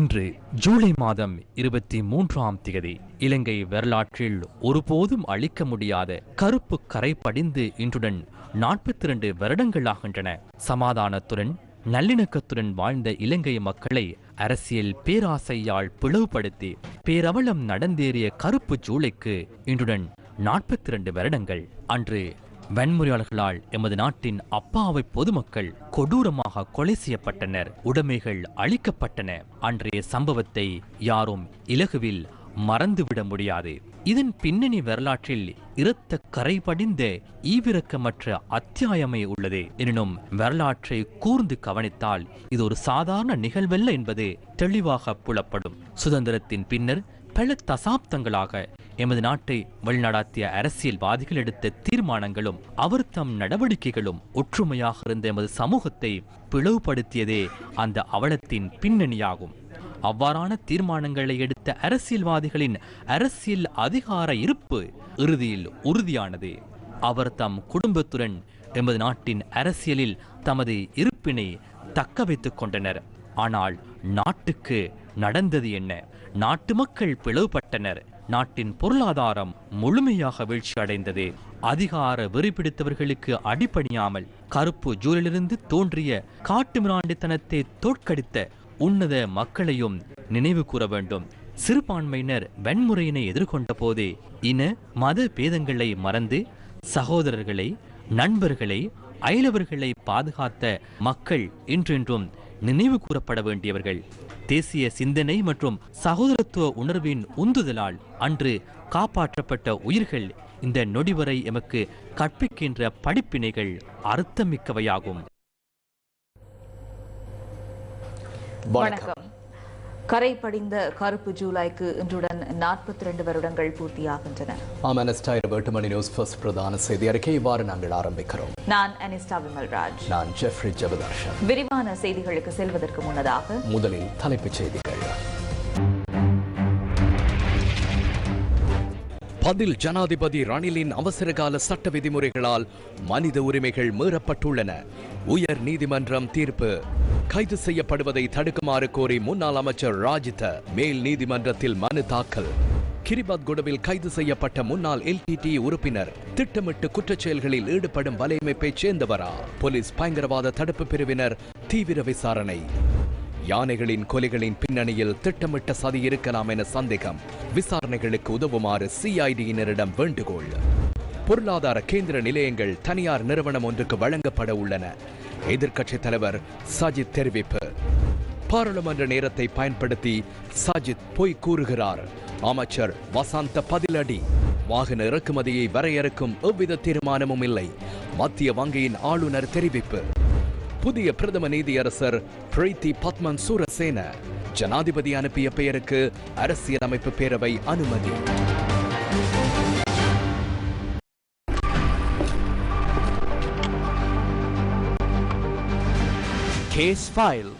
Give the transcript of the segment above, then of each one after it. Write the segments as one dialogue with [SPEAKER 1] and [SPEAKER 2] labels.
[SPEAKER 1] இன்று ஜூலை மாதம் இருபத்தி மூன்றாம் திகதி இலங்கை வரலாற்றில் ஒருபோதும் அழிக்க முடியாத கருப்பு கரை படிந்து இன்றுடன் நாற்பத்தி இரண்டு வருடங்களாகின்றன. சமாதானத்துடன் நல்லிணக்கத்துடன் வாழ்ந்த இலங்கை மக்களை அரசியல் பேராசையால் பிளவுபடுத்தி பேரவலம் நடந்தேறிய கருப்பு ஜூலைக்கு இன்றுடன் நாற்பத்தி இரண்டு வருடங்கள். அன்று வன்முறையாளர்களால் எமது நாட்டின் அப்பாவை பொதுமக்கள் கொடூரமாக கொலை செய்யப்பட்டனர். உடைமைகள் அழிக்கப்பட்டன. அன்றைய சம்பவத்தை யாரும் இலகுவில் மறந்துவிட முடியாது. இதன் பின்னணி வரலாற்றில் இரத்த கரை படிந்த ஈவிரக்கமற்ற அத்தியாயமே உள்ளது. எனினும் வரலாற்றை கூர்ந்து கவனித்தால் இது ஒரு சாதாரண நிகழ்வல்ல என்பது தெளிவாக புலப்படும். சுதந்திரத்தின் பின்னர் பல தசாப்தங்களாக எமது நாட்டை வழிநடாத்திய அரசியல்வாதிகள் எடுத்த தீர்மானங்களும் அவர் தம் நடவடிக்கைகளும் ஒற்றுமையாக இருந்த எமது சமூகத்தை பிளவுபடுத்தியதே அந்த அவலத்தின் பின்னணியாகும். அவ்வாறான தீர்மானங்களை எடுத்த அரசியல்வாதிகளின் அரசியல் அதிகார இருப்பு இறுதியில் உறுதியானது. அவர் தம் குடும்பத்துடன் எமது நாட்டின் அரசியலில் தமது இருப்பினை தக்க வைத்துக் கொண்டனர். ஆனால் நாட்டுக்கு நடந்தது என்ன? நாட்டு மக்கள் பிளவுபட்டனர். நாட்டின் பொருளாதாரம் முழுமையாக வீழ்ச்சி அடைந்தது அதிகார வெறி பிடித்தவர்களுக்கு அடிபணியாமல் கருப்பு ஜூலிலிருந்து தோன்றிய காட்டுமிராண்டித்தனத்தை தோற்கடித்த உன்னத மக்களையும் நினைவு கூற வேண்டும். சிறுபான்மையினர் வன்முறையினை எதிர்கொண்ட போதே இன மத பேதங்களை மறந்து சகோதரர்களை நண்பர்களை அயலவர்களை பாதுகாத்த மக்கள் இன்றென்றும் நினைவு கூறப்பட வேண்டியவர்கள். தேசிய சிந்தனை மற்றும் சகோதரத்துவ உணர்வின் உந்துதலால் அன்று காப்பாற்றப்பட்ட உயிர்கள் இந்த நொடிவரை எமக்கு கற்பிக்கின்ற படிப்பினைகள் அர்த்தமிக்கவையாகும்.
[SPEAKER 2] வணக்கம். கரை படிந்த கருப்பு ஜூலைக்கு இன்றுடன் நாற்பத்தி ரெண்டு வருடங்கள் பூர்த்தியாகின்றன.
[SPEAKER 3] மணி நியூஸ் ஃபர்ஸ்ட் பிரதான செய்தி அறிக்கை இவ்வாறு நாங்கள் ஆரம்பிக்கிறோம்.
[SPEAKER 2] நான் அனிஸ்டா விமல்ராஜ்
[SPEAKER 3] நான் ஜெஃப்ரி ஜெபதர்ஷன்
[SPEAKER 2] விரிவான செய்திகளுக்கு செல்வதற்கு முன்னதாக
[SPEAKER 3] முதலில் தலைப்புச் செய்திகள். பதில் ஜனாதிபதி ரணிலின் அவசரகால சட்ட விதிமுறைகளால் மனித உரிமைகள் மீறப்பட்டுள்ளன. உயர் நீதிமன்றம் தீர்ப்பு. கைது செய்யப்படுவதை தடுக்குமாறு கோரி முன்னாள் அமைச்சர் ராஜித மேல் நீதிமன்றத்தில் மனு தாக்கல். கிரிபத்குடவில் கைது செய்யப்பட்ட முன்னாள் எல்டிடி உறுப்பினர் திட்டமிட்டு குற்றச்செயல்களில் ஈடுபடும் வலையமைப்பைச் சேர்ந்தவரா? போலீஸ் பயங்கரவாத தடுப்பு பிரிவினர் தீவிர விசாரணை. யானைகளின் கொலைகளின் பின்னணியில் திட்டமிட்ட சதி இருக்கலாம் என சந்தேகம். விசாரணைகளுக்கு உதவுமாறு சிஐடியினரிடம் வேண்டுகோள். பொருளாதார கேந்திர நிலையங்கள் தனியார் நிறுவனம் ஒன்றுக்கு வழங்கப்பட உள்ளன. எதிர்க்கட்சித் தலைவர் சஜித் தெரிவிப்பு. பாராளுமன்ற நேரத்தை பயன்படுத்தி சஜித் பொய் கூறுகிறார். அமைச்சர் வசந்த பதிலடி. வாகன இறக்குமதியை வரையறுக்கும் எவ்வித தீர்மானமும் இல்லை. மத்திய வங்கியின் ஆளுநர் தெரிவிப்பு. புதிய பிரதம நீதியரசர் பிரீத்தி பத்மன் சூரசேன ஜனாதிபதி அனுப்பிய பெயருக்கு அரசியலமைப்பு பேரவை அனுமதி.
[SPEAKER 1] கேஸ் ஃபைல்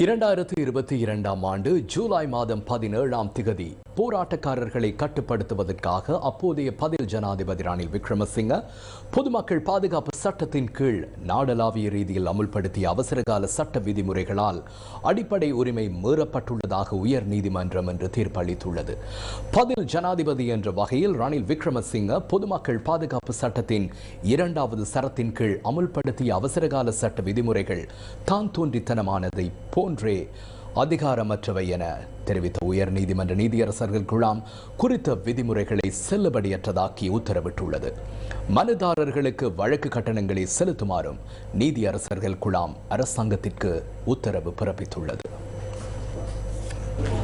[SPEAKER 3] இரண்டாயிரத்து இருபத்தி இரண்டாம் ஆண்டு ஜூலை மாதம் பதினேழாம் திகதி போராட்டக்காரர்களை கட்டுப்படுத்துவதற்காக அப்போதைய பதில் ஜனாதிபதி ரணில் விக்ரமசிங்க பொதுமக்கள் பாதுகாப்பு சட்டத்தின் கீழ் நாடளாவிய ரீதியில் அமுல்படுத்திய அவசரகால சட்ட விதிமுறைகளால் அடிப்படை உரிமை மீறப்பட்டுள்ளதாக உயர் நீதிமன்றம் என்று தீர்ப்பளித்துள்ளது. பதில் ஜனாதிபதி என்ற வகையில் ரணில் விக்ரமசிங்க பொதுமக்கள் பாதுகாப்பு சட்டத்தின் இரண்டாவது சரத்தின் கீழ் அமுல்படுத்திய அவசரகால சட்ட விதிமுறைகள் தான் தோன்றித்தனமானதை போன்றே அதிகாரமற்றவை என தெரிவித்த உயர் நீதிமன்ற நீதியரசர்கள் குழாம் குறித்த விதிமுறைகளை செல்லுபடியற்றதாக்கி உத்தரவிட்டுள்ளது. மனுதாரர்களுக்கு வழக்கு கட்டணங்களை செலுத்துமாறும் நீதியரசர்கள் குழாம் அரசாங்கத்திற்கு உத்தரவு பிறப்பித்துள்ளது.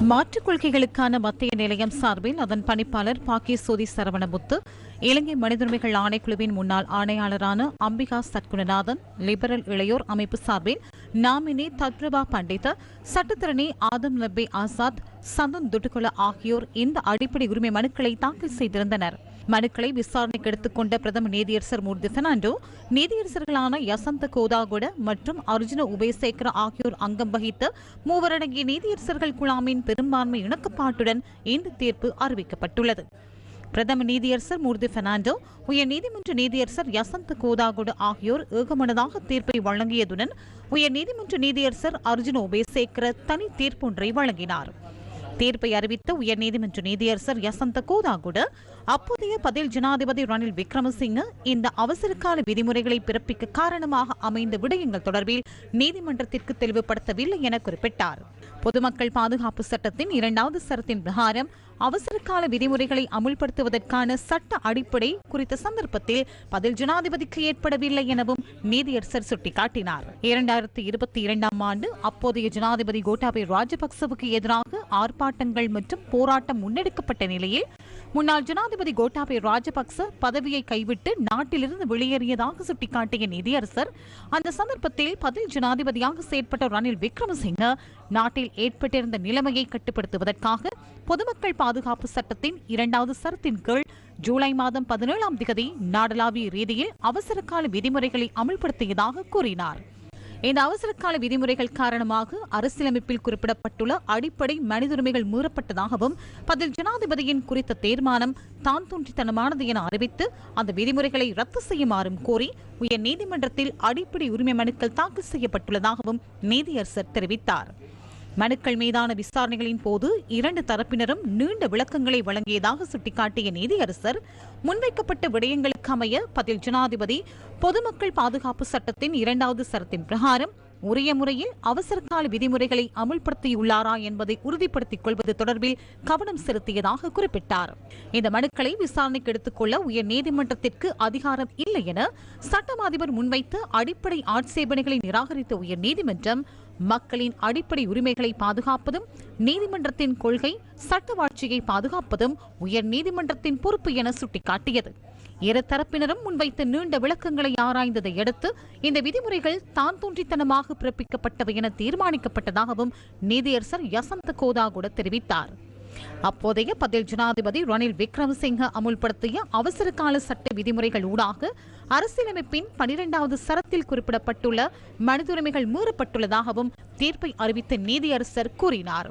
[SPEAKER 4] மாற்றுக் கொள்கைகளுக்கான மத்திய நிலையம் சார்பில் அதன் பணிப்பாளர் பாக்கியசோதி சரவணமுத்து இலங்கை மனிதுரிமைகள் ஆணைக்குழுவின் முன்னாள் ஆணையாளரான அம்பிகா சத்குணநாதன் லிபரல் இளையோர் அமைப்பு சார்பில் நாமினி தத்ரபா பண்டித சட்டத்தரணி ஆதம் லப்பே ஆசாத் சந்தன் துட்டுகுல ஆகியோர் இந்த அடிப்படை உரிமை மனுக்களை தாக்கல் செய்திருந்தனர். மனுக்களை விசாரணைக்கு எடுத்துக்கொண்ட பிரதம நீதியரசர் மூர்த்தி பெர்னாண்டோ நீதியரசர்களான யசந்த கோதாகுட மற்றும் அர்ஜுன உபயசேகர ஆகியோர் அங்கம் வகித்த மூவரடங்கிய நீதியரசர்கள் குழாமின் பெரும்பான்மை இணக்கப்பாட்டுடன் இந்த தீர்ப்பு அறிவிக்கப்பட்டுள்ளது. பிரதம நீதியரசர் மூர்த்தி பெர்னாண்டோ உயர் நீதிமன்ற நீதியரசர் யசந்த் கோதாகுடு ஆகியோர் ஏகமனதாக தீர்ப்பை வழங்கியதுடன் உயர் நீதிமன்ற நீதியரசர் அர்ஜுன் ஒபேசேக்கர தனி தீர்ப்பொன்றை வழங்கினார். தீர்ப்பை அறிவித்த உயர்நீதிமன்ற நீதியரசர் யசந்த கோதாகுடு அப்போதைய பதில் ஜனாதிபதி ரணில் விக்ரமசிங்க இந்த அவசரகால விதிமுறைகளை பிறப்பிக்க காரணமாக அமைந்த விடயங்கள் தொடர்பில் நீதிமன்றத்திற்கு தெளிவுபடுத்தவில்லை என குறிப்பிட்டார். பொதுமக்கள் பாதுகாப்பு சட்டத்தின் இரண்டாவது சரத்தின் பிரகாரம் அவசரகால விதிமுறைகளை அமுல்படுத்துவதற்கான சட்ட அடிப்படை குறித்த சந்தர்ப்பத்தில் பதில் ஜனாதிபதிக்கு ஏற்படவில்லை எனவும் நீதியரசர் சுட்டிக்காட்டினார். இரண்டாயிரத்தி இருபத்தி இரண்டாம் ஆண்டு அப்போதைய ஜனாதிபதி கோட்டாபய ராஜபக்சவுக்கு எதிராக ஆர்ப்பாட்டங்கள் மற்றும் போராட்டம் முன்னெடுக்கப்பட்ட நிலையில் முன்னாள் ஜனாதிபதி கோட்டாபய ராஜபக்ச பதவியை கைவிட்டு நாட்டிலிருந்து வெளியேறியதாக சுட்டிக்காட்டிய நீதியரசர் அந்த சந்தர்ப்பத்தில் பதில் ஜனாதிபதியாக செயற்பட்ட ரணில் விக்ரமசிங்க நாட்டில் ஏற்பட்டிருந்த நிலைமையை கட்டுப்படுத்துவதற்காக பொதுமக்கள் பாதுகாப்பு சட்டத்தின் இரண்டாவது சரத்தின் கீழ் ஜூலை மாதம் பதினேழாம் திகதி நாடளாவிய ரீதியில் அவசரகால விதிமுறைகளை அமல்படுத்தியதாக கூறினார். இந்த அவசரகால விதிமுறைகள் காரணமாக அரசியலமைப்பில் குறிப்பிடப்பட்டுள்ள அடிப்படை மனிதுரிமைகள் மீறப்பட்டதாகவும் பதில் ஜனாதிபதியின் குறித்த தீர்மானம் தான் தோன்றித்தனமானது என அறிவித்து அந்த விதிமுறைகளை ரத்து செய்யுமாறும் கோரி உயர் நீதிமன்றத்தில் அடிப்படை உரிமை மனுக்கள் தாக்கல் செய்யப்பட்டுள்ளதாகவும் நீதியரசர் தெரிவித்தார். மனுக்கள் மீதான விசாரணைகளின் போது இரண்டு தரப்பினரும் நீண்ட விளக்கங்களை வழங்கியதாக சுட்டிக்காட்டிய நீதியரசர் முன்வைக்கப்பட்ட விடயங்களுக்கு அமைய பதில் ஜனாதிபதி பொதுமக்கள் பாதுகாப்பு சட்டத்தின் இரண்டாவது சரத்தின் பிரகாரம் உரிய முறையில் அவசரகால விதிமுறைகளை அமுல்படுத்தியுள்ளாரா என்பதை உறுதிப்படுத்திக் கொள்வது தொடர்பில் கவனம் செலுத்தியதாக குறிப்பிட்டார். இந்த மனுக்களை விசாரணைக்கு எடுத்துக்கொள்ள உயர் நீதிமன்றத்திற்கு அதிகாரம் இல்லை என சட்டம் அதிபர் முன்வைத்த அடிப்படை ஆட்சேபனைகளை நிராகரித்த உயர் நீதிமன்றம் மக்களின் அடிப்படை உரிமைகளை பாதுகாப்பதும் நீதிமன்றத்தின் கொள்கை சட்டவாட்சியை பாதுகாப்பதும் உயர் நீதிமன்றத்தின் பொறுப்பு என சுட்டிக்காட்டியது. இரு தரப்பினரும் முன்வைத்த நீண்ட விளக்கங்களை ஆராய்ந்ததை அடுத்து இந்த விதிமுறைகள் தான் தோன்றித்தனமாக பிறப்பிக்கப்பட்டவை என தீர்மானிக்கப்பட்டதாகவும் நீதியரசர் யசந்த கோதாகுட தெரிவித்தார். அப்போதைய பதில் ஜனாதிபதி ரணில் விக்ரமசிங்க அமுல்படுத்திய அவசர கால சட்ட விதிமுறைகள் ஊடாக அரசியலமைப்பின் பனிரெண்டாவது சரத்தில் குறிப்பிடப்பட்டுள்ள மனிதுரிமைகள் மீறப்பட்டுள்ளதாகவும் தீர்ப்பை அறிவித்த நீதியரசர் கூறினார்.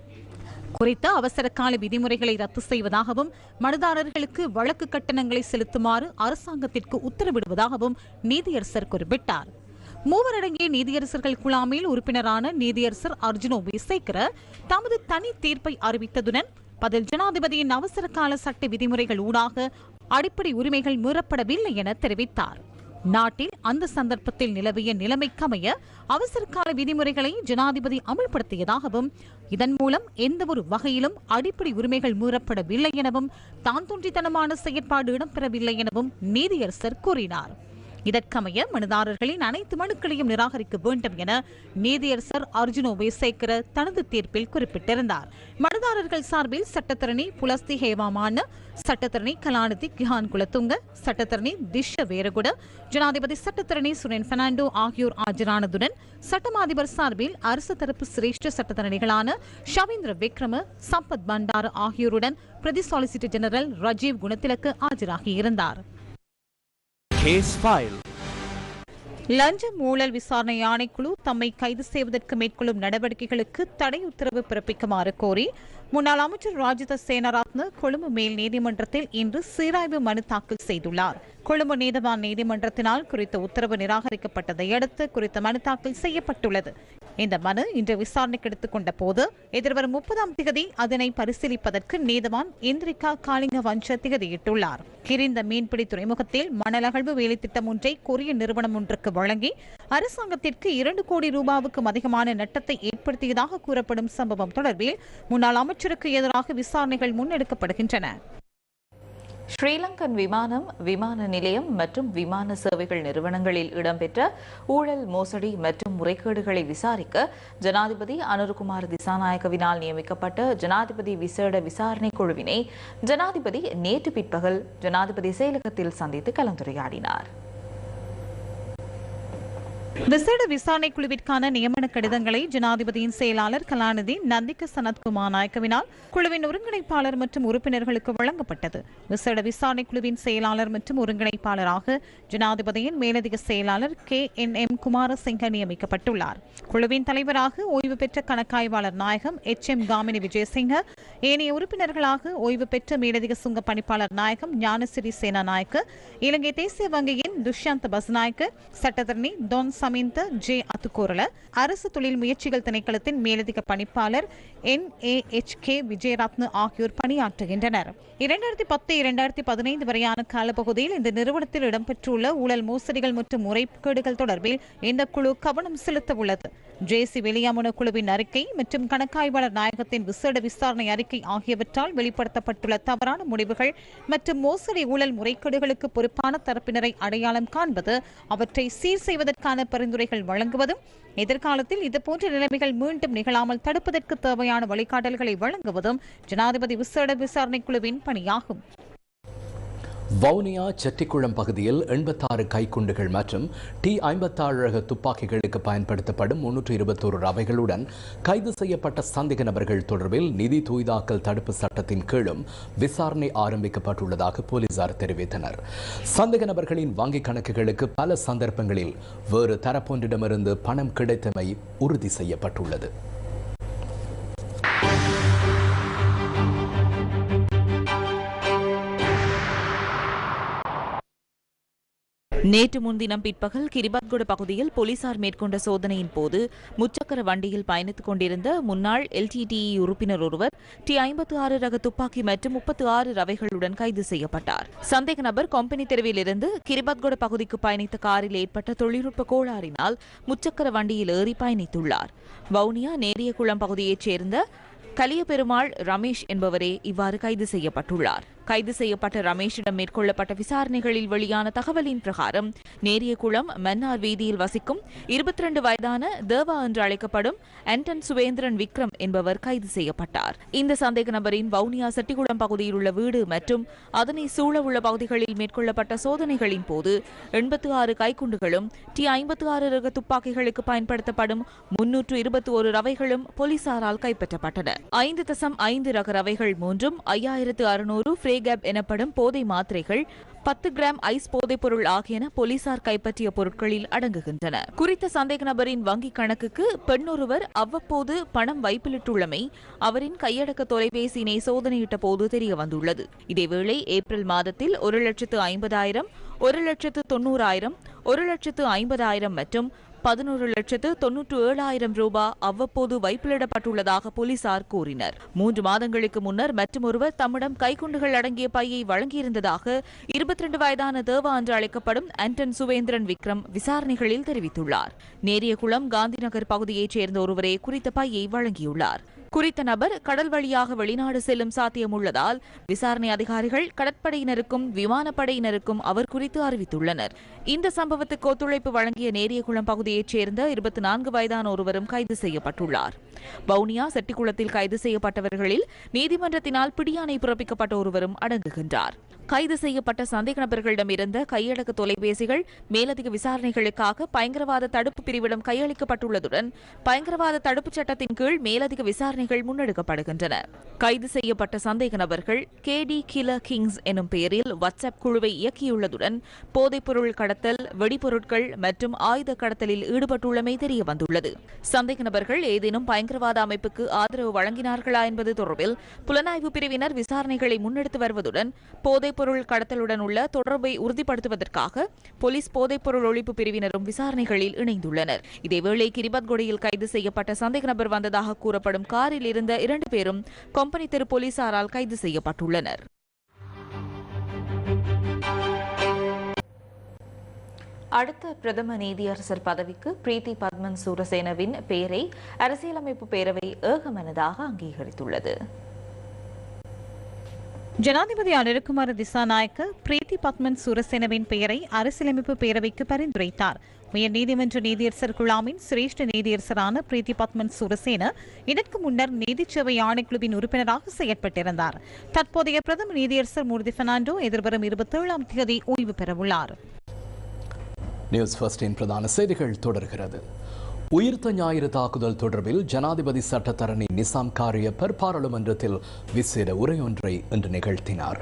[SPEAKER 4] குறித்த அவசர கால விதிமுறைகளை ரத்து செய்வதாகவும் மனுதாரர்களுக்கு வழக்கு கட்டணங்களை செலுத்துமாறு அரசாங்கத்திற்கு உத்தரவிடுவதாகவும் நீதியரசர் குறிப்பிட்டார். மூவரடங்கிய நீதியரசர்கள் குழாமில் உறுப்பினரான நீதியரசர் அர்ஜுனோ விசேகர தமது தனி தீர்ப்பை அறிவித்ததுடன் பதில் ஜனாதிபதியின் அவசர கால சட்ட விதிமுறைகள் ஊடாக அடிப்படை உரிமைகள் மீறப்படவில்லை என தெரிவித்தார். நாட்டில் அந்த சந்தர்ப்பத்தில் நிலவிய நிலைமைக்கமைய அவசரகால விதிமுறைகளை ஜனாதிபதி அமல்படுத்தியதாகவும் இதன் மூலம் எந்தவொரு வகையிலும் அடிப்படை உரிமைகள் மீறப்படவில்லை எனவும் தான் தோன்றித்தனமான செயற்பாடு இடம்பெறவில்லை எனவும் நீதியரசர் கூறினார். இதற்கமைய மனுதாரர்களின் அனைத்து மனுக்களையும் நிராகரிக்க வேண்டும் என நீதியரசர் அர்ஜுனோ சேகர தனது தீர்ப்பில் குறிப்பிட்டிருந்தார். மனுதாரர்கள் சார்பில் சட்டத்தரணி புலஸ்தி ஹேவாமான சட்டத்தரணி கலாநிதி கிஹான் குலத்துங்க சட்டத்தரணி திஷ வேரகுட ஜனாதிபதி சட்டத்தரணி சுரேன் பெர்னாண்டோ ஆகியோர் ஆஜரானதுடன் சட்டமாதிபர் சார்பில் அரசு தரப்பு சிரேஷ்ட சட்டத்தரணிகளான ஷவீந்திர விக்ரம சம்பத் பண்டார ஆகியோருடன் பிரதி சாலிசிட்டர் ஜெனரல் ரஜீவ் குணத்திலக்கு ஆஜராகியிருந்தார்.
[SPEAKER 5] கேஸ் ஃபைல்
[SPEAKER 4] லஞ்ச ஊழல் விசாரணை ஆணைக்குழு தம்மை கைது செய்வதற்கு மேற்கொள்ளும் நடவடிக்கைகளுக்கு தடை உத்தரவு பிறப்பிக்குமாறு கோரி முன்னாள் அமைச்சர் ராஜித சேனராத்ன கொழும்பு மேல் நீதிமன்றத்தில் இன்று சீராய்வு மனு தாக்கல் செய்துள்ளார். கொழும்பு நீதவான் நீதிமன்றத்தினால் குறித்த உத்தரவு நிராகரிக்கப்பட்டதை அடுத்து குறித்த மனு தாக்கல் செய்யப்பட்டுள்ளது. இந்த மனு இன்று விசாரணைக்கு எடுத்துக்கொண்ட போது எதிர்வரும் முப்பதாம் திகதி அதனை பரிசீலிப்பதற்கு நீதவான் இந்திரிகா காளிங்க வஞ்ச திகதியிட்டுள்ளார். கிரிந்த மீன்பிடி துறைமுகத்தில் மணலகழ்வு வேலை திட்டம் ஒன்றை கொரிய நிறுவனம் ஒன்றுக்கு வழங்கி அரசாங்கத்திற்கு இரண்டு கோடி ரூபாவுக்கும் அதிகமான நட்டத்தை ஏற்படுத்தியதாக கூறப்படும் சம்பவம் தொடர்பில் முன்னாள் அமைச்சருக்கு எதிராக விசாரணைகள் முன்னெடுக்கப்படுகின்றன.
[SPEAKER 2] ஸ்ரீலங்கன் விமானம் விமான நிலையம் மற்றும் விமான சேவைகள் நிறுவனங்களில் இடம்பெற்ற ஊழல் மோசடி மற்றும் முறைகேடுகளை விசாரிக்க ஜனாதிபதி அனுர்குமார் திசாநாயக்கவினால் நியமிக்கப்பட்ட ஜனாதிபதி விசேட விசாரணை குழுவினை ஜனாதிபதி நேற்று பிற்பகல் ஜனாதிபதி செயலகத்தில் சந்தித்து கலந்துரையாடினார்.
[SPEAKER 4] விசேட விசாரணை குழுவிற்கான நியமன கடிதங்களை ஜனாதிபதியின் செயலாளர் கலாநிதி நந்திக சனத்குமார் நாயக்கவினால் குழுவின் ஒருங்கிணைப்பாளர் மற்றும் உறுப்பினர்களுக்கு வழங்கப்பட்டது. விசேட விசாரணை குழுவின் செயலாளர் மற்றும் ஒருங்கிணைப்பாளராக ஜனாதிபதியின் மேலதிக செயலாளர் கே என் எம் குமாரசிங்க நியமிக்கப்பட்டுள்ளார். குழுவின் தலைவராக ஓய்வு பெற்ற கணக்காய்வாளர் நாயகம் எச் எம் காமினி விஜயசிங்க ஏனைய உறுப்பினர்களாக ஓய்வு பெற்ற மேலதிக சுங்க பணிப்பாளர் நாயகம் ஞானசிறி சேனா நாயக்கு இலங்கை தேசிய வங்கியின் துஷ்யந்த் பஸ்நாயக்கு சட்டத்தரணி டொன் சமிந்த ஜே அத்துக்கோரல அரசு தொழில் முயற்சிகள் திணைக்களத்தின் மேலதிக பணிப்பாளர் N A H K Wijayaratne ஆகியோர் பணியாற்றுகின்றனர். இரண்டாயிரத்தி பத்து இரண்டாயிரத்தி பதினைந்து வரையான காலப்பகுதியில் இந்த நிறுவனத்தில் இடம்பெற்றுள்ள ஊழல் மோசடிகள் மற்றும் முறைகேடுகள் தொடர்பில் இந்த குழு கவனம் செலுத்த உள்ளது ஜேசி வெளியாமன குழுவின் அறிக்கை மற்றும் கணக்காய்வாளர் நாயகத்தின் விசேட விசாரணை அறிக்கை ஆகியவற்றால் வெளிப்படுத்தப்பட்டுள்ள தவறான முடிவுகள் மற்றும் மோசடி ஊழல் முறைகேடுகளுக்கு பொறுப்பான தரப்பினரை அடையாளம் காண்பது அவற்றை சீர் செய்வதற்கான பரிந்துரைகள் வழங்குவதும் எதிர்காலத்தில் இதுபோன்ற நிலைமைகள் மீண்டும் நிகழாமல் தடுப்பதற்கு தேவையான வழிகாட்டல்களை வழங்குவதும் ஜனாதிபதி விசேட விசாரணை குழுவின் பணியாகும்.
[SPEAKER 3] வவுனியா செட்டிக்குளம் பகுதியில் எண்பத்தாறு கைக்குண்டுகள் மற்றும் டி ஐம்பத்தாறு ரக துப்பாக்கிகளுக்கு பயன்படுத்தப்படும் முன்னூற்று இருபத்தோரு ரவைகளுடன் கைது செய்யப்பட்ட சந்தேக நபர்கள் தொடர்பில் நிதி தூய்தாக்கல் தடுப்பு சட்டத்தின் கீழும் விசாரணை ஆரம்பிக்கப்பட்டுள்ளதாக போலீசார் தெரிவித்தனர். சந்தேக நபர்களின் வங்கிக் கணக்குகளுக்கு பல சந்தர்ப்பங்களில் வேறு தரப்பொன்றிடமிருந்து பணம் கிடைத்தமை உறுதி செய்யப்பட்டுள்ளது.
[SPEAKER 2] நேற்று முன்தினம் பிற்பகல் கிரிபத்குட பகுதியில் போலீசார் மேற்கொண்ட சோதனையின் போது முச்சக்கர வண்டியில் பயணித்துக் கொண்டிருந்த முன்னாள் எல்டிடிஇ உறுப்பினர் ஒருவர் டி ஐம்பத்து ஆறு ரக துப்பாக்கி மற்றும் முப்பத்து ஆறு ரவைகளுடன் கைது செய்யப்பட்டார். சந்தேக நபர் கொம்பனி தெருவிலிருந்து கிரிபாத்குட பகுதிக்கு பயணித்த காரில் ஏற்பட்ட தொழில்நுட்ப கோளாறினால் முச்சக்கர வண்டியில் ஏறி பயணித்துள்ளார். வவுனியா நேரியகுளம் பகுதியைச் சேர்ந்த கலியபெருமாள் ரமேஷ் என்பவரே இவ்வாறு கைது செய்யப்பட்டுள்ளார். கைது செய்யப்பட்ட ரமேஷிடம் மேற்கொள்ளப்பட்ட விசாரணைகளில் வெளியான தகவலின் பிரகாரம் நேரியகுளம் மன்னார் வீதியில் வசிக்கும் இருபத்தி ரெண்டு வயதான தேவா என்று அழைக்கப்படும் ஆண்டன் சுவேந்திரன் விக்ரம் என்பவர் கைது செய்யப்பட்டார். இந்த சந்தேக நபரின் வவுனியா செட்டிகுளம் பகுதியில் உள்ள வீடு மற்றும் அதனை சூழ உள்ள பகுதிகளில் மேற்கொள்ளப்பட்ட சோதனைகளின் போது எண்பத்து ஆறு கைக்குண்டுகளும் டி ஐம்பத்து ஆறு ரக துப்பாக்கிகளுக்கு பயன்படுத்தப்படும் முன்னூற்று இருபத்தி ஒரு ரவைகளும் போலீசாரால் கைப்பற்றப்பட்டன. ஐந்து தசம் ஐந்து ரக ரவைகள் மூன்றும் ஐயாயிரத்து அறுநூறு ஃப்ரேகேப் எனப்படும் போதை மாத்திரைகள் பத்து கிராம் ஐஸ் போதைப் பொருள் ஆகியன போலீசார் கைப்பற்றிய பொருட்களில் அடங்குகின்றன. குறித்த சந்தேக நபரின் வங்கிக் கணக்குக்கு பெண்ணொருவர் அவ்வப்போது பணம் வைப்பிலிட்டுள்ளமை அவரின் கையடக்க தொலைபேசியினை சோதனையிட்ட போது தெரிய வந்துள்ளது இதேவேளை ஏப்ரல் மாதத்தில் ஒரு லட்சத்து ஐம்பதாயிரம் ஒரு லட்சத்து தொண்ணூறாயிரம் ஒரு லட்சத்து ஐம்பதாயிரம் மற்றும் பதினோரு லட்சத்து தொன்னூற்று ஏழாயிரம் ரூபாய் அவ்வப்போது வைப்பிலிடப்பட்டுள்ளதாக போலீசார் கூறினர். மூன்று மாதங்களுக்கு முன்னர் மற்றொருவர் தம்மிடம் கைக்குண்டுகள் அடங்கிய பையை வழங்கியிருந்ததாக இருபத்தி ரெண்டு வயதான தேவா என்று அழைக்கப்படும் ஆண்டன் சுவேந்திரன் விக்ரம் விசாரணைகளில் தெரிவித்துள்ளார். நேரியகுளம் காந்திநகர் பகுதியைச் சேர்ந்த ஒருவரே குறித்த பையை வழங்கியுள்ளார். குறித்த நபர் கடல் வழியாக வெளிநாடு செல்லும் சாத்தியம் உள்ளதால் விசாரணை அதிகாரிகள் கடற்படையினருக்கும் விமானப்படையினருக்கும் அவர் குறித்து அறிவித்துள்ளனர். இந்த சம்பவத்துக்கு ஒத்துழைப்பு வழங்கிய நேரியகுளம் பகுதியைச் சேர்ந்த இருபத்தி நான்கு வயதான ஒருவரும் கைது செய்யப்பட்டுள்ளார். வவுனியா செட்டிக்குளத்தில் கைது செய்யப்பட்டவர்களில் நீதிமன்றத்தினால் பிடியாணை பிறப்பிக்கப்பட்ட ஒருவரும் அடங்குகின்றார். கைது செய்யப்பட்ட சந்தேக நபர்களிடம் இருந்த கையடக்க தொலைபேசிகள் மேலதிக விசாரணைகளுக்காக பயங்கரவாத தடுப்பு பிரிவிடம் கையளிக்கப்பட்டுள்ளதுடன் பயங்கரவாத தடுப்புச் சட்டத்தின் கீழ் மேலதிக விசாரணைகள் முன்னெடுக்கப்படுகின்றன. கைது செய்யப்பட்ட சந்தேக நபர்கள் கே டி கில கிங்ஸ் எனும் பெயரில் வாட்ஸ்அப் குழுவை இயக்கியுள்ளதுடன் போதைப்பொருள் கடத்தல் வெடிபொருட்கள் மற்றும் ஆயுத கடத்தலில் ஈடுபட்டுள்ளமை தெரிய வந்துள்ளது சந்தேக நபர்கள் ஏதேனும் பயங்கரவாத அமைப்புக்கு ஆதரவு வழங்கினார்களா என்பது தொடர்பில் புலனாய்வு பிரிவினர் விசாரணைகளை முன்னெடுத்து வருவதுடன் போதை போதைப்பொருள் கடத்தலுடன் உள்ள தொடர்பை உறுதிப்படுத்துவதற்காக போலீஸ் போதைப்பொருள் ஒழிப்பு பிரிவினரும் விசாரணைகளில் இணைந்துள்ளனர். இதேவேளை கிரிபத்கொடியில் கைது செய்யப்பட்ட சந்தேக நபர் வந்ததாக கூறப்படும் காரில் இருந்த இரண்டு பேரும் கொம்பனி தெரு போலீசாரால் கைது செய்யப்பட்டுள்ளனர். அடுத்த பிரதம நீதியரசர் பதவிக்கு பிரீத்தி பத்மன் சூரசேனவின் பெயரை அரசியலமைப்பு பேரவை ஏகமனதாக அங்கீகரித்துள்ளது.
[SPEAKER 4] ஜனாதிபதி அனிருக்குமார் திசாநாயக்க பிரீத்தி பத்மன் சூரசேனவின் பெயரை அரசியலமைப்பு பேரவைக்கு பரிந்துரைத்தார். உயர் நீதிமன்ற நீதியரசர் குழாமின் சிரேஷ்ட நீதியரசரான பிரீத்தி பத்மன் சூரசேன இதற்கு முன்னர் நீதிச்சேவை ஆணைக்குழுவின் உறுப்பினராக செயற்பட்டிருந்தார். தற்போதைய பிரதம நீதியரசர் மூர்த்தி பெர்னாண்டோ எதிர்வரும் இருபத்தேழாம் தேதி ஓய்வு பெறவுள்ளார்.
[SPEAKER 3] நியூஸ் பிரதான செய்திகள் தொடர்கிறது. உயிர்த்த ஞாயிறு தாக்குதல் தொடர்பில் ஜனாதிபதி சட்டத்தரணி நிசாம் காரியப்பர் பாராளுமன்றத்தில் விசேட உரையொன்றை இன்று நிகழ்த்தினார்.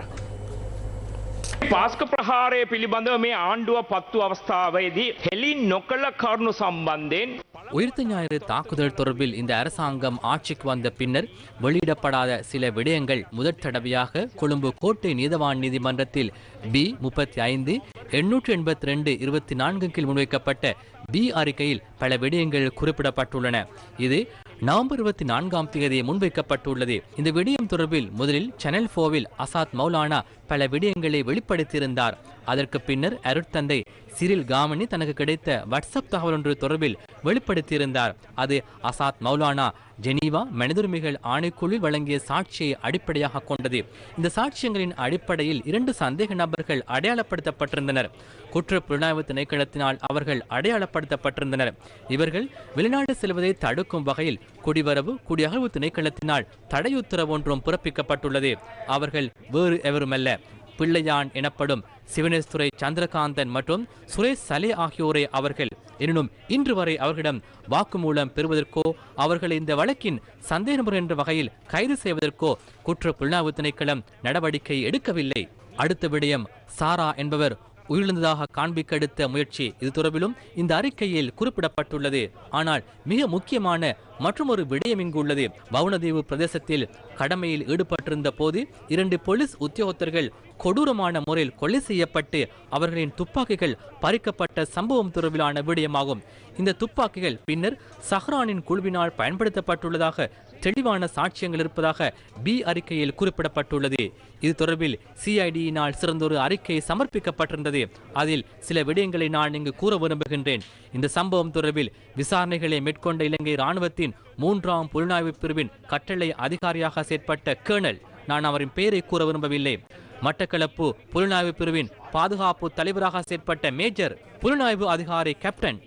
[SPEAKER 6] පාස්ක ප්‍රහාරය පිළිබඳව මේ ආණ්ඩුව පත්තු අවස්ථාවේදී හෙළින් නොකළ කරුණු සම්බන්ධයෙන්
[SPEAKER 1] உயிர்த்த ஞாயிறு தாக்குதல் தொடர்பில் இந்த அரசாங்கம் ஆட்சிக்கு வந்த பின்னர் வெளியிடப்படாத சில விடயங்கள் முதற் தடவையாக கொழும்பு கோட்டை நீதவான் நீதிமன்றத்தில் பி முப்பத்தி ஐந்து எண்ணூற்று எண்பத்தி ரெண்டு இருபத்தி நான்கு கீழ் முன்வைக்கப்பட்ட பி அறிக்கையில் பல விடயங்கள் குறிப்பிடப்பட்டுள்ளன இது நவம்பர் இருபத்தி நான்காம் தேதி முன்வைக்கப்பட்டுள்ளது. இந்த விடயம் தொடர்பில் முதலில் சேனல் போவில் அசாத் மௌலானா பல விடயங்களை வெளிப்படுத்தியிருந்தார். அதற்கு பின்னர் அருட்தந்தை சிரில் காமனி தனக்கு கிடைத்த வாட்ஸ்அப் தகவல் ஒன்று தொடர்பில் வெளிப்படுத்தியிருந்தார். அது அசாத் மௌலானா ஜெனீவா மனிதுரிமைகள் ஆணைக்குழு வழங்கிய சாட்சியை அடிப்படையாக கொண்டது. இந்த சாட்சியங்களின் அடிப்படையில் இரண்டு சந்தேக நபர்கள் அடையாளப்படுத்தப்பட்டிருந்தனர். குற்ற புலனாய்வு திணைக்களத்தினால் அவர்கள் அடையாளப்படுத்தப்பட்டிருந்தனர். இவர்கள் வெளிநாடு செல்வதை தடுக்கும் வகையில் குடிவரவு குடியகழ்வு திணைக்களத்தினால் தடையுத்தரவு ஒன்றும் பிறப்பிக்கப்பட்டுள்ளது. அவர்கள் வேறு எவருமல்ல. பிள்ளையான் எனப்படும் சிவனேஸ்துரை சந்திரகாந்தன் மற்றும் சுரேஷ் சலே ஆகியோரை அவர்கள் எனினும் இன்று வரை அவர்களிடம் வாக்குமூலம் பெறுவதற்கோ அவர்களை இந்த வழக்கின் சந்தேக நபர் என்ற வகையில் கைது செய்வதற்கோ குற்ற புலனாய்வு திணைக்களம் நடவடிக்கை எடுக்கவில்லை. அடுத்த விடயம் சாரா என்பவர் உயிரிழந்ததாக காண்பிக்க எடுத்த முயற்சி இது தொடர்பிலும் இந்த அறிக்கையில் குறிப்பிடப்பட்டுள்ளது. ஆனால் மிக முக்கியமான மற்றும் ஒரு விடயம் இங்கு உள்ளது. வவுனதீவு பிரதேசத்தில் கடமையில் ஈடுபட்டிருந்த போது இரண்டு போலீஸ் உத்தியோகத்தர்கள் கொடூரமான முறையில் கொலை செய்யப்பட்டு அவர்களின் துப்பாக்கிகள் பறிக்கப்பட்ட சம்பவம் தொடர்பிலான விடயமாகும். இந்த துப்பாக்கிகள் பின்னர் சஹ்ரானின் குழுவினால் பயன்படுத்தப்பட்டுள்ளதாக தெளிவான சாட்சியங்கள் இருப்பதாக பி அறிக்கையில் குறிப்பிடப்பட்டுள்ளது. இது தொடர்பில் சிஐடியினால் சிறந்தொரு அறிக்கை சமர்ப்பிக்கப்பட்டிருந்தது. அதில் சில விடயங்களை நான் இங்கு கூற விரும்புகின்றேன். இந்த சம்பவம் தொடர்பில் விசாரணைகளை மேற்கொண்ட இலங்கை இராணுவத்தின் மூன்றாம் புலனாய்வு பிரிவின் கட்டளை அதிகாரியாக செயற்பட்ட கேர்னல். நான் அவரின் பெயரை கூற விரும்பவில்லை. மட்டக்களப்பு புலனாய்வு பிரிவின் பாதுகாப்பு தலைவராக செயற்பட்ட மேஜர் புலனாய்வு அதிகாரி கேப்டன்.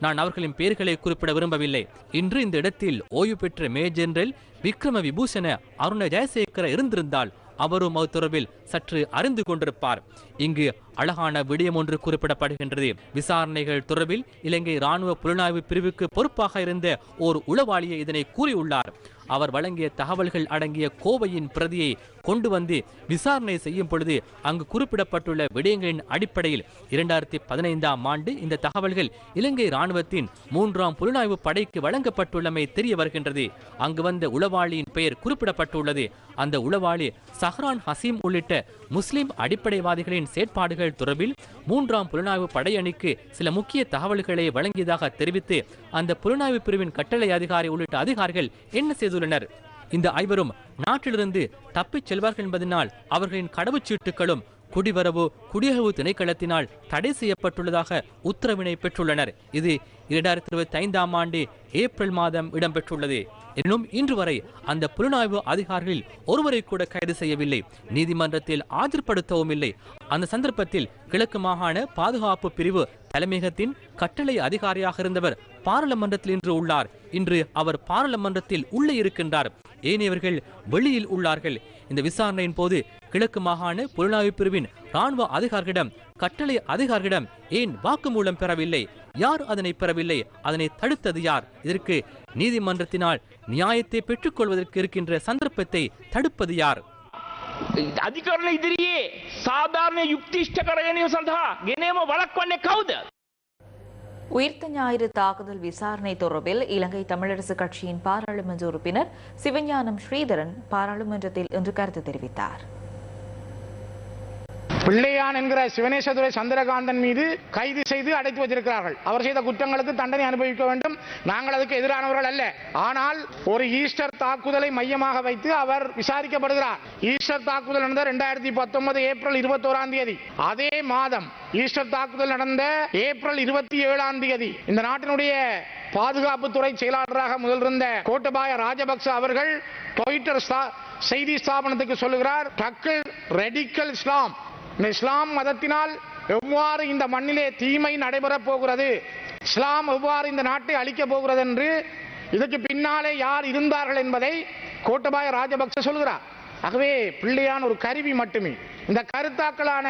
[SPEAKER 1] நான் அவர்களின் பெயர்களை குறிப்பிட விரும்பவில்லை. இன்று இந்த இடத்தில் ஓய்வு பெற்ற மேஜர் ஜெனரல் விக்ரம விபூஷண அருண ஜெயசேகர இருந்திருந்தால் அவரும் அத்துறவில் சற்று அறிந்து கொண்டிருப்பார். இங்கு அழகான விடயம் ஒன்று குறிப்பிடப்படுகின்றது. விசாரணைகள் தொடர்பில் இலங்கை ராணுவ புலனாய்வு பிரிவுக்கு பொறுப்பாக இருந்த ஓர் உளவாளியை இதனை கூறியுள்ளார். அவர் வழங்கிய தகவல்கள் அடங்கிய கோவையின் பிரதியை கொண்டு வந்து விசாரணை செய்யும் பொழுது அங்கு குறிப்பிடப்பட்டுள்ள விடயங்களின் அடிப்படையில் இரண்டாயிரத்தி பதினைந்தாம் ஆண்டு இந்த தகவல்கள் இலங்கை ராணுவத்தின் மூன்றாம் புலனாய்வு படைக்கு வழங்கப்பட்டுள்ளமை தெரிய வருகின்றது. அங்கு வந்த உளவாளியின் பெயர் குறிப்பிடப்பட்டுள்ளது. அந்த உளவாளி சஹ்ரான் ஹசீம் உள்ளிட்ட முஸ்லிம் அடிப்படைவாதிகளின் செயற்பாடுகள் தொடர்பில் மூன்றாம் புலனாய்வு படையணிக்கு சில முக்கிய தகவல்களை வழங்கியதாக தெரிவித்து அந்த புலனாய்வு பிரிவின் கட்டளை அதிகாரி உள்ளிட்ட அதிகாரிகள் என்ன செய்துள்ளனர்? இந்த ஐவரும் நாட்டிலிருந்து தப்பிச் செல்வார்கள் என்பதனால் அவர்களின் கடவுச்சீட்டுகளும் குடிவரவு குடியகவு திணைக்களத்தினால் தடை செய்யப்பட்டுள்ளதாக உத்தரவினை பெற்றுள்ளனர். இது இரண்டாயிரத்தி இருபத்தி ஐந்தாம் ஆண்டு ஏப்ரல் மாதம் இடம்பெற்றுள்ளது. எனினும் இன்று வரை அந்த புலனாய்வு அதிகாரிகளில் ஒருவரை கூட கைது செய்யவில்லை. நீதிமன்றத்தில் ஆஜர்படுத்தவும் இல்லை. அந்த சந்தர்ப்பத்தில் கிழக்கு மாகாண பாதுகாப்பு பிரிவு தலைமையகத்தின் கட்டளை அதிகாரியாக இருந்தவர் பாராளுமன்றத்தில் இன்று உள்ளார். இன்று அவர் பாராளுமன்றத்தில் உள்ளே இருக்கின்றார். ஏனையவர்கள் வெளியில் உள்ளார்கள். இந்த விசாரணையின் போது கிழக்கு மாகாண புலனாய்வு பிரிவின் ராணுவ அதிகாரிகளிடம் கட்டளை அதிகாரிகளிடம் ஏன் வாக்குமூலம் பெறவில்லை? யார் அதனை பெறவில்லை? அதனை தடுத்தது யார்? இதற்கு நீதிமன்றத்தினால் நியாயத்தை பெற்றுக்கொள்வதற்கு இருக்கின்ற சந்தர்ப்பத்தை தடுப்பது யார்?
[SPEAKER 6] ಅಧಿಕಾರಗಳ ಇದಿರಿಯೇ ಸಾಧಾರಣ ಯುಕ್ತಿಷ್ಟಕರ ಏನೇ ಸಂತಹ ಏನೇಮೋ ಒಳಕ್ಕೊಂಡೆ ಕೌದ
[SPEAKER 2] உயிர்த்த ஞாயிறு தாக்குதல் விசாரணை தொடர்பில் இலங்கை தமிழரசு கட்சியின் பாராளுமன்ற உறுப்பினர் சிவஞானம் ஸ்ரீதரன் பாராளுமன்றத்தில் இன்று கருத்து தெரிவித்தார்.
[SPEAKER 7] பிள்ளையான் என்கிற சிவனேசதுரை சந்திரகாந்தன் மீது கைது செய்து அடைத்து வச்சிருக்கிறார்கள். அவர் செய்த குற்றங்களுக்கு தண்டனை அனுபவிக்க வேண்டும். நாங்கள் அதுக்கு எதிரானவர்கள் அல்ல. ஆனால் ஒரு ஈஸ்டர் தாக்குதலை மையமாக வைத்து அவர் விசாரிக்கப்படுகிறார். ஈஸ்டர் தாக்குதல் நடந்த ரெண்டாயிரத்தி பத்தொன்பது ஏப்ரல் இருபத்தோராம் தேதி. அதே மாதம் ஈஸ்டர் தாக்குதல் நடந்த ஏப்ரல் இருபத்தி ஏழாம் தேதி. இந்த நாட்டினுடைய பாதுகாப்புத்துறை செயலாளராக முதல் இருந்த கோட்டபாய ராஜபக்ச அவர்கள் ட்விட்டர் ஸ்தா- செய்தி ஸ்தாபனத்துக்கு சொல்லுகிறார் டக்கல் ரெடிக்கல் இஸ்லாம் இந்த இஸ்லாம் மதத்தினால் எவ்வாறு இந்த மண்ணிலே தீமை நடைபெறப் போகிறது? இஸ்லாம் எவ்வாறு இந்த நாட்டை அழிக்கப் போகிறது என்று இதற்கு பின்னாலே யார் இருந்தார்கள் என்பதை கோட்டபாய ராஜபக்ச சொல்கிறார். ஆகவே பிள்ளையான் ஒரு கருவி மட்டுமே. இந்த கருத்தாக்களான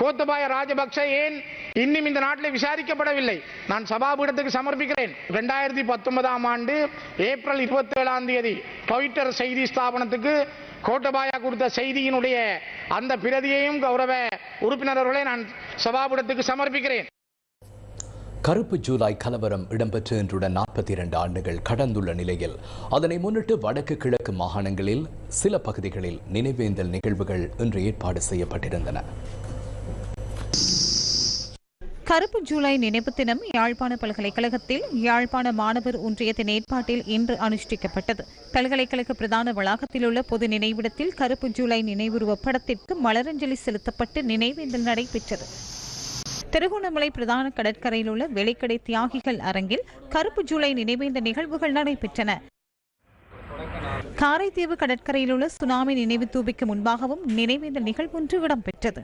[SPEAKER 7] கோத்தபாய ராஜபக்ஷ ஏன் இன்னும் இந்த நாட்டில் விசாரிக்கப்படவில்லை? நான் சபாபீடத்துக்கு சமர்ப்பிக்கிறேன். ரெண்டாயிரத்தி பத்தொன்பதாம் ஆண்டு ஏப்ரல் இருபத்தி ஏழாம் தேதி பவிட்டர் செய்தி ஸ்தாபனத்துக்கு கோட்டபாயா கொடுத்த செய்தியினுடைய அந்த பிரதியையும் கௌரவ உறுப்பினர்களை நான் சபாபீடத்துக்கு சமர்ப்பிக்கிறேன்.
[SPEAKER 3] கருப்பு ஜூலை கலவரம் இடம்பெற்று இன்றுடன் நாற்பத்தி இரண்டு ஆண்டுகள் கடந்துள்ள நிலையில் அதனை முன்னிட்டு வடக்கு கிழக்கு மாகாணங்களில் சில பகுதிகளில் நினைவேந்தல் நிகழ்வுகள் இன்று ஏற்பாடு செய்யப்பட்டிருந்தன.
[SPEAKER 4] கருப்பு ஜூலை நினைவு தினம் யாழ்ப்பாண பல்கலைக்கழகத்தில் யாழ்ப்பாண மாணவர் ஒன்றியத்தின் ஏற்பாட்டில் இன்று அனுஷ்டிக்கப்பட்டது. பல்கலைக்கழக பிரதான வளாகத்தில் உள்ள பொது நினைவிடத்தில் கருப்பு ஜூலை நினைவுருவ படத்திற்கு மலரஞ்சலி செலுத்தப்பட்டு நினைவேந்தல் நடைபெற்றது. திருகோணமலை பிரதான கடற்கரையில் உள்ள வெளிக்கடை தியாகிகள் அரங்கில் கருப்பு ஜூலை நினைவேந்த நிகழ்வுகள் நடைபெற்றன. காரைதீவு கடற்கரையில் உள்ள சுனாமி நினைவு தூபிக்கு முன்பாகவும் நினைவேந்த நிகழ்வு ஒன்று இடம்பெற்றது.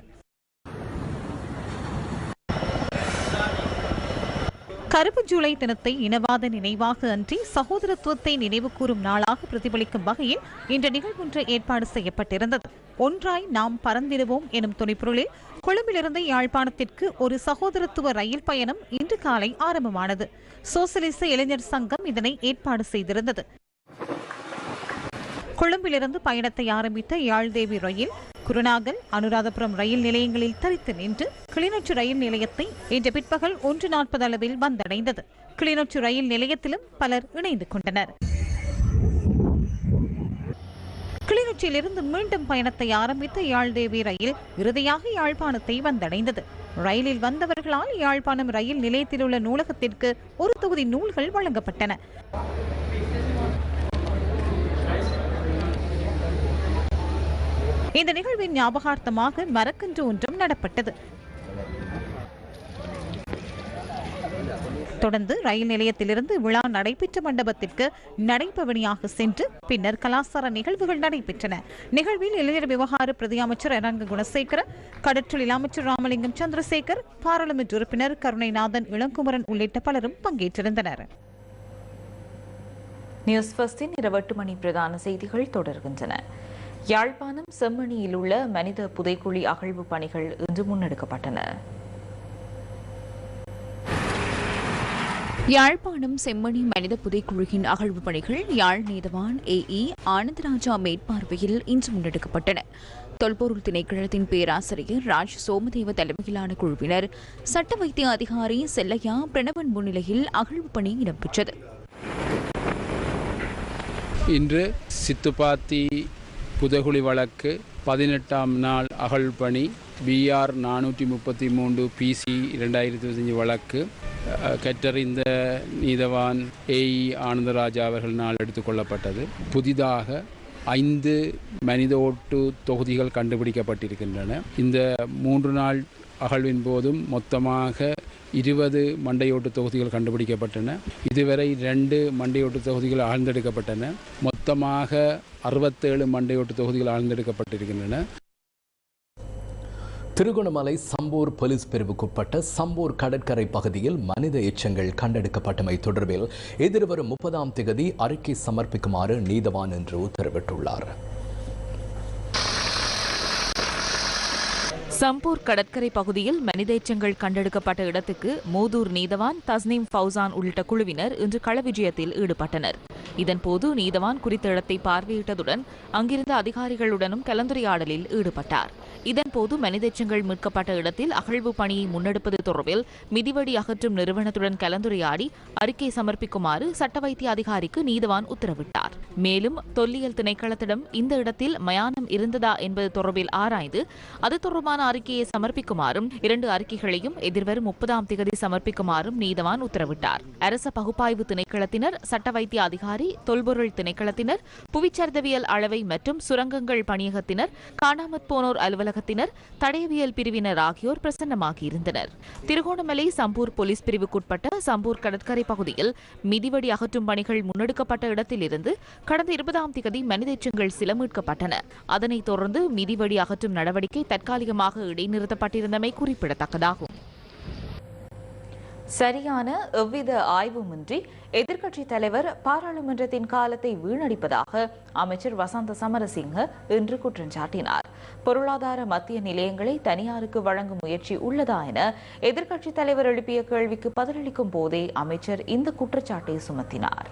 [SPEAKER 4] கருப்பு ஜூலை தினத்தை இனவாத நினைவாக அன்றி சகோதரத்துவத்தை நினைவு கூறும் நாளாக பிரதிபலிக்கும் வகையில் இந்த நிகழ்வொன்று ஏற்பாடு செய்யப்பட்டிருந்தது. ஒன்றாய் நாம் பறந்திடுவோம் எனும் துணைப்பொருளில் கொழும்பிலிருந்து யாழ்ப்பாணத்திற்கு ஒரு சகோதரத்துவ ரயில் பயணம் இன்று காலை ஆரம்பமானது. சோசலிச இளைஞர் சங்கம் இதனை ஏற்பாடு செய்திருந்தது. கொழும்பிலிருந்து பயணத்தை ஆரம்பித்த யாழ்தேவி ரயில் குருநாகல் அனுராதபுரம் ரயில் நிலையங்களில் தரித்து நின்று கிளிநொச்சி ரயில் நிலையத்தை இன்று பிற்பகல் ஒன்று நாற்பது அளவில் வந்தடைந்தது. கிளிநொச்சி ரயில் நிலையத்திலும் பலர் இணைந்து கொண்டனர். கிளிநொச்சியிலிருந்து மீண்டும் பயணத்தை ஆரம்பித்த யாழ்தேவி ரயில் இறுதியாக யாழ்ப்பாணத்தை வந்தடைந்தது. ரயிலில் வந்தவர்களால் யாழ்ப்பாணம் ரயில் நிலையத்தில் உள்ள நூலகத்திற்கு ஒரு தொகுதி நூல்கள் வழங்கப்பட்டன. இந்த நிகழ்வின் ஞாபகார்த்தமாக மரக்கன்று ஒன்றும் நடப்பட்டது. தொடர்ந்து ரயில் நிலையத்திலிருந்து விழா நடைபெற்ற மண்டபத்திற்கு நடைபவனியாக சென்று பின்னர் கலாசார நிகழ்வுகள் நடைபெற்றன. நிகழ்வில் இளைஞர் விவகார பிரதி அமைச்சர் அரங்க குணசேகர கடற்றொழில் அமைச்சர் ராமலிங்கம் சந்திரசேகர் பாராளுமன்ற உறுப்பினர் கருணைநாதன் இளங்குமரன் உள்ளிட்ட பலரும் பங்கேற்றிருந்தனர்.
[SPEAKER 2] நியூஸ் ஃபர்ஸ்டின் இரவு மணி பிரதான செய்திகள் தொடர்கின்றன. யாழ்ப்பாணம் செம்மணியில் உள்ள மனித புதைக்குழி அகழ்வு பணிகள் இன்று முன்னெடுக்கப்பட்டன.
[SPEAKER 8] யாழ்ப்பாணம் செம்மணி மனித புதைக்குழுவின் அகழ்வு பணிகள் யாழ் நீதவான் ஏ இ ஆனந்தராஜா மேற்பார்வையில் இன்று முன்னெடுக்கப்பட்டன. தொல்பொருள் திணைக்களத்தின் பேராசிரியர் ராஜ் சோமதேவ தலைமையிலான குழுவினர் சட்ட வைத்திய அதிகாரி செல்லையா பிரணவன் முன்னிலையில் அகழ்வு பணி இடம்பெற்றது.
[SPEAKER 9] இன்று சித்துப்பாத்தி புதகுழி வழக்கு பதினெட்டாம் நாள் அகல் பணி பிஆர் நானூற்றி முப்பத்தி மூன்று பிசி இரண்டாயிரத்தி இருபத்தஞ்சி வழக்கு கற்றறிந்த நீதவான் ஏஇ ஆனந்தராஜா அவர்கள் நாள் எடுத்துக்கொள்ளப்பட்டது புதிதாக ஐந்து மனித ஓட்டு தொகுதிகள் கண்டுபிடிக்கப்பட்டிருக்கின்றன. இந்த மூன்று நாள் அகழ்வின் போதும் மொத்தமாக இருபது மண்டையோட்டு தொகுதிகள் கண்டுபிடிக்கப்பட்டன. இதுவரை ரெண்டு மண்டையோட்டு தொகுதிகள் ஆழ்ந்தெடுக்கப்பட்டன. மொத்தமாக அறுபத்தேழு மண்டையோட்டு தொகுதிகள் ஆழ்ந்தெடுக்கப்பட்டிருக்கின்றன.
[SPEAKER 3] திருகோணமலை சம்பூர் போலீஸ் பிரிவுக்குட்பட்ட சம்பூர் கடற்கரை பகுதியில் மனித எச்சங்கள் கண்டெடுக்கப்பட்டமை தொடர்பில் எதிர்வரும் முப்பதாம் தேதி அறிக்கை சமர்ப்பிக்குமாறு நீதவான் என்று உத்தரவிட்டுள்ளார்.
[SPEAKER 2] சம்பூர் கடற்கரை பகுதியில் மனித எச்சங்கள் கண்டெடுக்கப்பட்ட இடத்துக்கு மூதூர் நீதவான் தஸ்னீம் ஃபவுசான் உள்ளிட்ட குழுவினர் இன்று களவிஜயத்தில் ஈடுபட்டனர். இதன்போது நீதவான் குறித்த இடத்தை பார்வையிட்டதுடன் அங்கிருந்த அதிகாரிகளுடனும் கலந்துரையாடலில் ஈடுபட்டார். இதன்போது மனிதச்சங்கள் மீட்கப்பட்ட இடத்தில் அகழ்வு பணியை முன்னெடுப்பது தொடர்பில் மிதிவடி அகற்றும் நிறுவனத்துடன் கலந்துரையாடி அறிக்கை சமர்ப்பிக்குமாறு சட்ட வைத்திய அதிகாரிக்கு நீதவான் உத்தரவிட்டார். மேலும் தொல்லியல் திணைக்களத்திடம் இந்த இடத்தில் மயானம் இருந்ததா என்பது தொடர்பில் ஆராய்ந்து அது தொடர்பான அறிக்கையை சமர்ப்பிக்குமாறும் இரண்டு அறிக்கைகளையும் எதிர்வரும் முப்பதாம் திகதி சமர்ப்பிக்குமாறும் நீதவான் உத்தரவிட்டார். அரச பகுப்பாய்வு திணைக்களத்தினர் சட்ட வைத்திய அதிகாரி தொல்பொருள் திணைக்களத்தினர் புவிச்சரிதவியல் அளவை மற்றும் சுரங்கங்கள் பணியகத்தினர் காணாமற் போனோர் கழகத்தினர் தடயவியல் பிரிவினர் ஆகியோர் பிரசன்னமாகியிருந்தனர். திருகோணமலை சம்பூர் போலீஸ் பிரிவுக்குட்பட்ட சம்பூர் கடற்கரை பகுதியில் மிதிவடி அகற்றும் பணிகள் முன்னெடுக்கப்பட்ட இடத்திலிருந்து கடந்த இருபதாம் திகதி மனித எச்சங்கள் சில மீட்கப்பட்டன அதனைத் தொடர்ந்து மிதிவடி அகற்றும் நடவடிக்கை தற்காலிகமாக இடைநிறுத்தப்பட்டிருந்தமை குறிப்பிடத்தக்கதாகும். சரியான எவ்வித ஆய்வுமின்றி எதிர்க்கட்சி தலைவர் பாராளுமன்றத்தின் காலத்தை வீணடிப்பதாக அமைச்சர் வசந்த சமரசிங்க இன்று குற்றம் சாட்டினார். பொருளாதார மத்திய நிலையங்களை தனியாருக்கு வழங்கும் முயற்சி உள்ளதா என எதிர்க்கட்சி தலைவர் எழுப்பிய கேள்விக்கு பதிலளிக்கும் போதே அமைச்சர் இந்த குற்றச்சாட்டை சுமத்தினார்.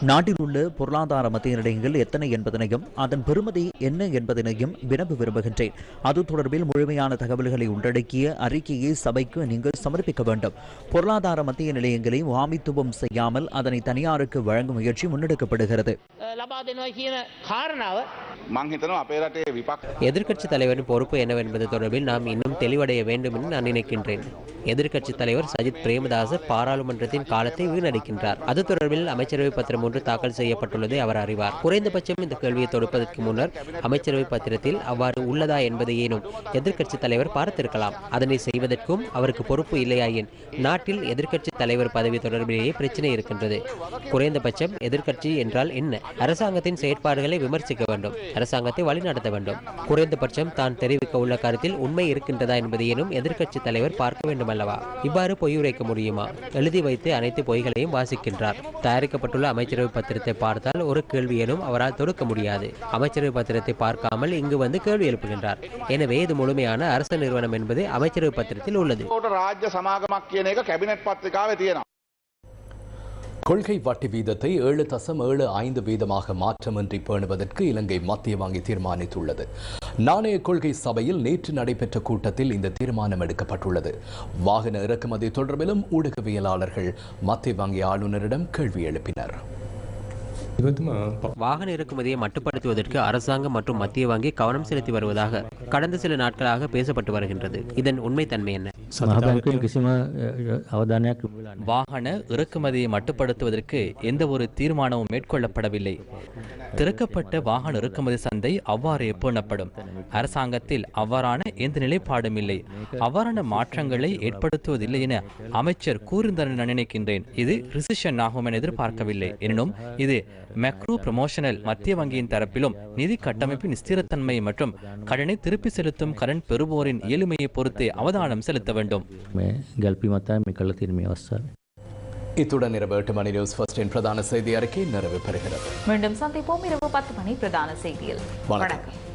[SPEAKER 10] நாட்டில் உள்ள பொருளாதார மத்திய நிலையங்கள் எத்தனை என்பதனையும் அதன் பெருமதி என்ன என்பதனையும் வினவ விரும்புகின்றேன். அது தொடர்பில் முழுமையான தகவல்களை உள்ளடக்கிய அறிக்கையை சபைக்கு நீங்கள் சமர்ப்பிக்க வேண்டும். பொருளாதார மத்திய நிலையங்களை வாமித்துவம் செய்யாமல் அதனை தனியாருக்கு வழங்கும் முயற்சி முன்னெடுக்கப்படுகிறது.
[SPEAKER 11] எதிர்க்கட்சி தலைவரின் பொறுப்பு என்னவென்பது தொடர்பில் நாம் இன்னும் தெளிவடைய வேண்டும் என நான் நினைக்கின்றேன். எதிர்கட்சி தலைவர் சஜித் பிரேம ராமதாஸ் பாராளுமன்றத்தின் காலத்தை வீணடிக்கின்றார். அது தொடர்பில் அமைச்சரவை பத்திரம் ஒன்று தாக்கல் செய்யப்பட்டுள்ளதை அவர் அறிவார். குறைந்தபட்சம் இந்த கேள்வியை தொடுப்பதற்கு முன்னர் அமைச்சரவை பத்திரத்தில் அவ்வாறு உள்ளதா என்பதை ஏனும் தலைவர் பார்த்திருக்கலாம். அதனை செய்வதற்கும் அவருக்கு பொறுப்பு இல்லையாயின் நாட்டில் எதிர்க்கட்சித் தலைவர் பதவி தொடர்பிலேயே பிரச்சனை இருக்கின்றது. குறைந்தபட்சம் எதிர்க்கட்சி என்றால் என்ன? அரசாங்கத்தின் செயற்பாடுகளை விமர்சிக்க வேண்டும். அரசாங்கத்தை வழிநடத்த வேண்டும். குறைந்தபட்சம் தான் தெரிவிக்க உள்ள கருத்தில் உண்மை இருக்கின்றதா என்பதையேனும் எதிர்க்கட்சி தலைவர் பார்க்க வேண்டும் அல்லவா இவ்வாறு பொய் உரைக்க முடியுமா? எழுதி வைத்து அனைத்து பொய்களையும் வாசிக்கின்றார். தயாரிக்கப்பட்டுள்ள அமைச்சரவை பத்திரத்தை பார்த்தால் ஒரு கேள்வியிலும் அவரால் தொடுக்க முடியாது. அமைச்சரவை பத்திரத்தை பார்க்காமல் இங்கு வந்து கேள்வி எழுப்புகின்றார். எனவே இது முழுமையான அரச நிறுவனம் என்பது அமைச்சரவை பத்திரத்தில் உள்ளது.
[SPEAKER 12] ராஜ்ய சமாகமாக்கிய கேபினட் பத்திரிகாவை
[SPEAKER 3] கொள்கை வட்டி வீதத்தை ஏழு தசம் ஏழு ஐந்து வீதமாக மாற்றமின்றி பேணுவதற்கு இலங்கை மத்திய வங்கி தீர்மானித்துள்ளது. நாணய கொள்கை சபையில் நேற்று நடைபெற்ற கூட்டத்தில் இந்த தீர்மானம் எடுக்கப்பட்டுள்ளது. வாகன இறக்குமதி தொடர்பிலும் ஊடகவியலாளர்கள் மத்திய வங்கி ஆளுநரிடம் கேள்வி எழுப்பினர்.
[SPEAKER 11] வாகன இறக்குமதியை மட்டுப்படுத்துவதற்கு அரசாங்கம் மற்றும் மத்திய வங்கி கவனம் செலுத்தி வருவதாக கடந்த சில நாட்களாக பேசப்பட்டு வருகின்றது. இதன் உண்மைத்தன்மை என்ன?
[SPEAKER 1] வாகன இறக்குமதியை மட்டுப்படுத்துவதற்கு எந்த ஒரு தீர்மானமும் மேற்கொள்ளப்படவில்லை. திறக்கப்பட்ட வாகன இறக்குமதி சந்தை அவ்வாறு எப்போணப்படும் அரசாங்கத்தில் அவ்வாறான எந்த நிலைப்பாடும் இல்லை. அவ்வாறான மாற்றங்களை ஏற்படுத்துவதில்லை என அமைச்சர் என நினைக்கின்றேன். இது ரிசிஷன் ஆகும் என எதிர்பார்க்கவில்லை. எனினும் இது மேக்ரோ ப்ரமோஷனல் மத்திய வங்கியின் தரப்பிலும் நிதி கட்டமைப்பின் ஸ்திரத்தன்மை மற்றும் கடனை திருப்பி செலுத்தும் கடன் பெறுவோரின் இயலுமையை பொறுத்து அவதானம் செலுத்த வேண்டும்.
[SPEAKER 3] இத்துடன் இரவு எட்டு மணி நியூஸ் ஃபர்ஸ்டின் பிரதான செய்தி அறிக்கை நிறைவு பெறுகிறது
[SPEAKER 2] மீண்டும் சந்திப்போம் இரவு பத்து மணி பிரதான செய்தியில்.
[SPEAKER 3] வணக்கம்.
[SPEAKER 2] வணக்கம்.